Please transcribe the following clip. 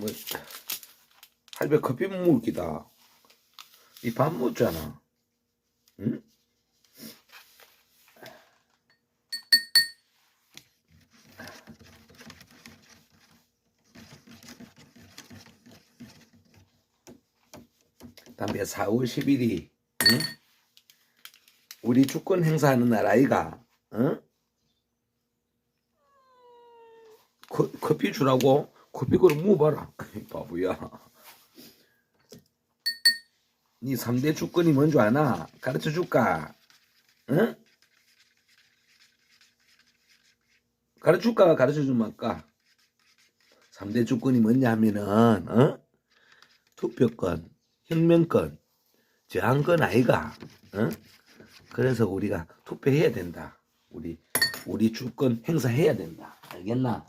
뭐 할배 커피 못 먹기다. 이 밥 먹잖아. 응? 담배 4월 10일이 응? 우리 주권 행사하는 날 아이가 응? 커, 커피 주라고 먹어봐라 이 바보야 니 3대 주권이 뭔 줄 아나? 가르쳐 줄까? 응? 가르쳐 줄까? 가르쳐 주면 할까? 3대 주권이 뭐냐 하면은 어? 투표권, 혁명권, 저항권 아이가 어? 그래서 우리가 투표해야 된다. 우리 우리 주권 행사해야 된다. 알겠나?